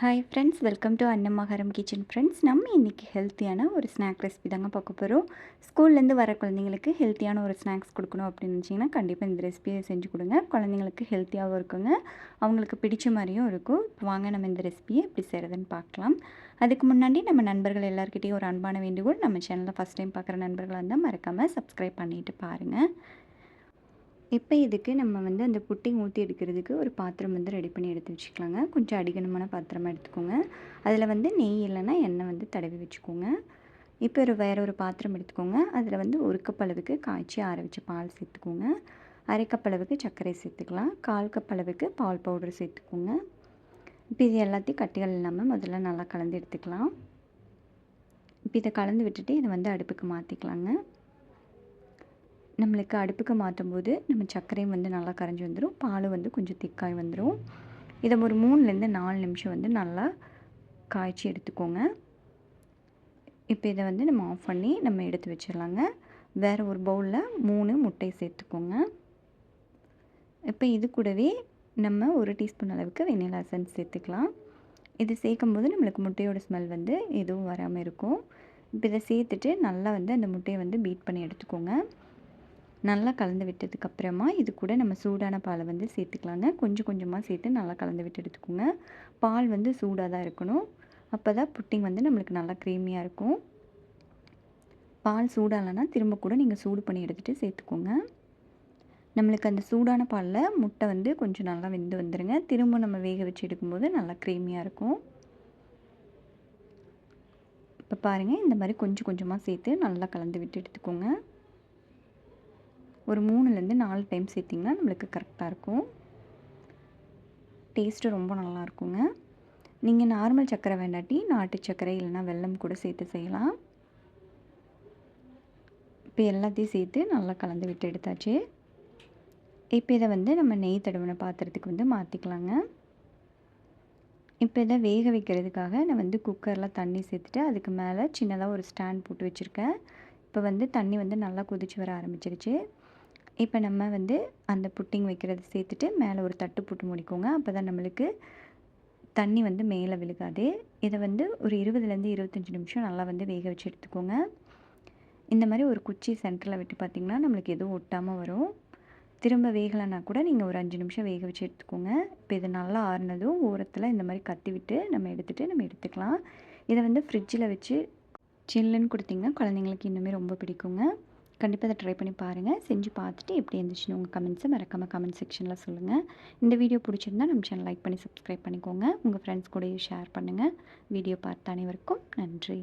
Hi friends welcome to அன்னமகாரம் kitchen friends நம்ம இன்றைக்கி ஹெல்த்தியான ஒரு ஸ்நாக் ரெசிபி தாங்க பார்க்க போகிறோம் ஸ்கூல்லேருந்து வர குழந்தைங்களுக்கு ஹெல்த்தியான ஒரு ஸ்நாக்ஸ் கொடுக்கணும் அப்படின்னு நினச்சிங்கன்னா கண்டிப்பாக இந்த ரெசிபியை செஞ்சு கொடுங்க. குழந்தைங்களுக்கு ஹெல்த்தியாகவும் இருக்குங்க. அவங்களுக்கு பிடிச்ச மாதிரியும் இருக்கும். இப்போ வாங்க நம்ம இந்த ரெசிபியை எப்படி செய்கிறதுன்னு பார்க்கலாம். அதுக்கு முன்னாடி நம்ம நண்பர்கள் எல்லாருக்கிட்டேயும் ஒரு அன்பான வேண்டுகோள் நம்ம சேனலில் ஃபஸ்ட் டைம் பார்க்குற நண்பர்களாக இருந்தால் மறக்காமல் சப்ஸ்கிரைப் பண்ணிவிட்டு பாருங்கள் இப்போ இதுக்கு நம்ம வந்து அந்த புட்டிங் ஊற்றி எடுக்கிறதுக்கு ஒரு பாத்திரம் வந்து ரெடி பண்ணி எடுத்து வச்சுக்கலாங்க. கொஞ்சம் அடிகனமான பாத்திரமாக எடுத்துக்கோங்க. அதில் வந்து நெய் இல்லைன்னா எண்ணெய் வந்து தடவி வச்சுக்கோங்க. இப்போ ஒரு வேறு ஒரு பாத்திரம் எடுத்துக்கோங்க. அதில் வந்து ஒரு கப் அளவுக்கு காய்ச்சி ஆற வச்ச பால் சேர்த்துக்கோங்க. அரை கப் அளவுக்கு சர்க்கரை சேர்த்துக்கலாம். கால் கப் அளவுக்கு பால் பவுடர் சேர்த்துக்கோங்க. இப்போ இது எல்லாத்தையும் கட்டிகள் இல்லாமல் முதல்ல நல்லா கலந்து எடுத்துக்கலாம். இப்போ இதை கலந்து விட்டுட்டு இதை வந்து அடுப்புக்கு மாற்றிக்கலாங்க நம்மளுக்கு அடுப்புக்கு மாற்றும் போது நம்ம சர்க்கரையும் வந்து நல்லா கரைஞ்சி வந்துடும் பால் வந்து கொஞ்சம் திக்காய் வந்துடும் இதை ஒரு மூணுலேருந்து நாலு நிமிஷம் வந்து நல்லா காய்ச்சி எடுத்துக்கோங்க. இப்போ இதை வந்து நம்ம ஆஃப் பண்ணி நம்ம எடுத்து வச்சிடலாங்க. வேறு ஒரு பவுலில் மூணு முட்டை சேர்த்துக்கோங்க. இப்போ இது கூடவே நம்ம ஒரு டீஸ்பூன் அளவுக்கு வெண்ணிலா எசன்ஸ் சேர்த்துக்கலாம். இது சேர்க்கும் போது நம்மளுக்கு முட்டையோட ஸ்மெல் வந்து எதுவும் வராமல் இருக்கும். இப்போ இதை சேர்த்துட்டு நல்லா வந்து அந்த முட்டையை வந்து பீட் பண்ணி எடுத்துக்கோங்க. நல்லா கலந்து விட்டதுக்கப்புறமா இது கூட நம்ம சூடான பாலை வந்து சேர்த்துக்கலாங்க. கொஞ்சம் கொஞ்சமாக சேர்த்து நல்லா கலந்து விட்டு எடுத்துக்கோங்க. பால் வந்து சூடாக தான் இருக்கணும். அப்போ தான் புட்டிங் வந்து நம்மளுக்கு நல்லா க்ரீமியாக இருக்கும். பால் சூடாகலைன்னா திரும்ப கூட நீங்கள் சூடு பண்ணி எடுத்துகிட்டு சேர்த்துக்கோங்க. நம்மளுக்கு அந்த சூடான பாலில் முட்டை வந்து கொஞ்சம் நல்லா வெந்து வந்துடுங்க திரும்ப நம்ம வேக வச்சு எடுக்கும்போது நல்லா க்ரீமியாக இருக்கும். இப்போ பாருங்கள் இந்த மாதிரி கொஞ்சம் கொஞ்சமாக சேர்த்து நல்லா கலந்து விட்டு எடுத்துக்கோங்க. ஒரு மூணுலேருந்து நாலு டைம் சேர்த்திங்கன்னா நம்மளுக்கு கரெக்டாக இருக்கும். டேஸ்ட்டு ரொம்ப நல்லா இருக்குங்க நீங்கள் நார்மல் சர்க்கரை வேண்டாட்டி நாட்டு சர்க்கரை இல்லைனா வெல்லம் கூட சேர்த்து செய்யலாம். இப்போ எல்லாத்தையும் சேர்த்து நல்லா கலந்து விட்டு எடுத்தாச்சு. இப்போ இதை வந்து நம்ம நெய் தடவின பாத்திரத்துக்கு வந்து மாற்றிக்கலாங்க இப்போ இதை வேக வைக்கிறதுக்காக நான் வந்து குக்கரில் தண்ணி சேர்த்துட்டு அதுக்கு மேலே சின்னதாக ஒரு ஸ்டாண்ட் போட்டு வச்சுருக்கேன். இப்போ வந்து தண்ணி வந்து நல்லா கொதிச்சு வர ஆரம்பிச்சிருச்சு. இப்போ நம்ம வந்து அந்த புட்டிங் வைக்கிறத சேர்த்துட்டு மேலே ஒரு தட்டு போட்டு முடிக்கோங்க. அப்போ தான் நம்மளுக்கு தண்ணி வந்து மேலே விழுகாது. இதை வந்து ஒரு இருபதுலேருந்து இருபத்தஞ்சி நிமிஷம் நல்லா வந்து வேக வச்சு எடுத்துக்கோங்க. இந்த மாதிரி ஒரு குச்சி சென்டரில் விட்டு பார்த்திங்கன்னா நம்மளுக்கு எதுவும் ஒட்டாமல் வரும். திரும்ப வேகலைன்னா கூட நீங்கள் ஒரு அஞ்சு நிமிஷம் வேக வச்சு எடுத்துக்கோங்க. இப்போ இது நல்லா ஆறுனதும் ஓரத்தில் இந்த மாதிரி கத்தி விட்டு நம்ம எடுத்துகிட்டு நம்ம எடுத்துக்கலாம். இதை வந்து ஃப்ரிட்ஜில் வச்சு சில்லுன்னு கொடுத்திங்கன்னா குழந்தைங்களுக்கு இன்னுமே ரொம்ப பிடிக்குங்க. கண்டிப்பாக அதை ட்ரை பண்ணி பாருங்கள் செஞ்சு பார்த்துட்டு எப்படி இருந்துச்சுன்னு உங்கள் கமெண்ட்ஸை மறக்காமல் கமெண்ட் செக்ஷனில் சொல்லுங்கள் இந்த வீடியோ பிடிச்சிருந்தா நம்ம சேனல் லைக் பண்ணி சப்ஸ்கிரைப் பண்ணிக்கோங்க. உங்கள் ஃப்ரெண்ட்ஸ் கூடயும் ஷேர் பண்ணுங்கள் வீடியோ பார்த்த அனைவருக்கும் நன்றி.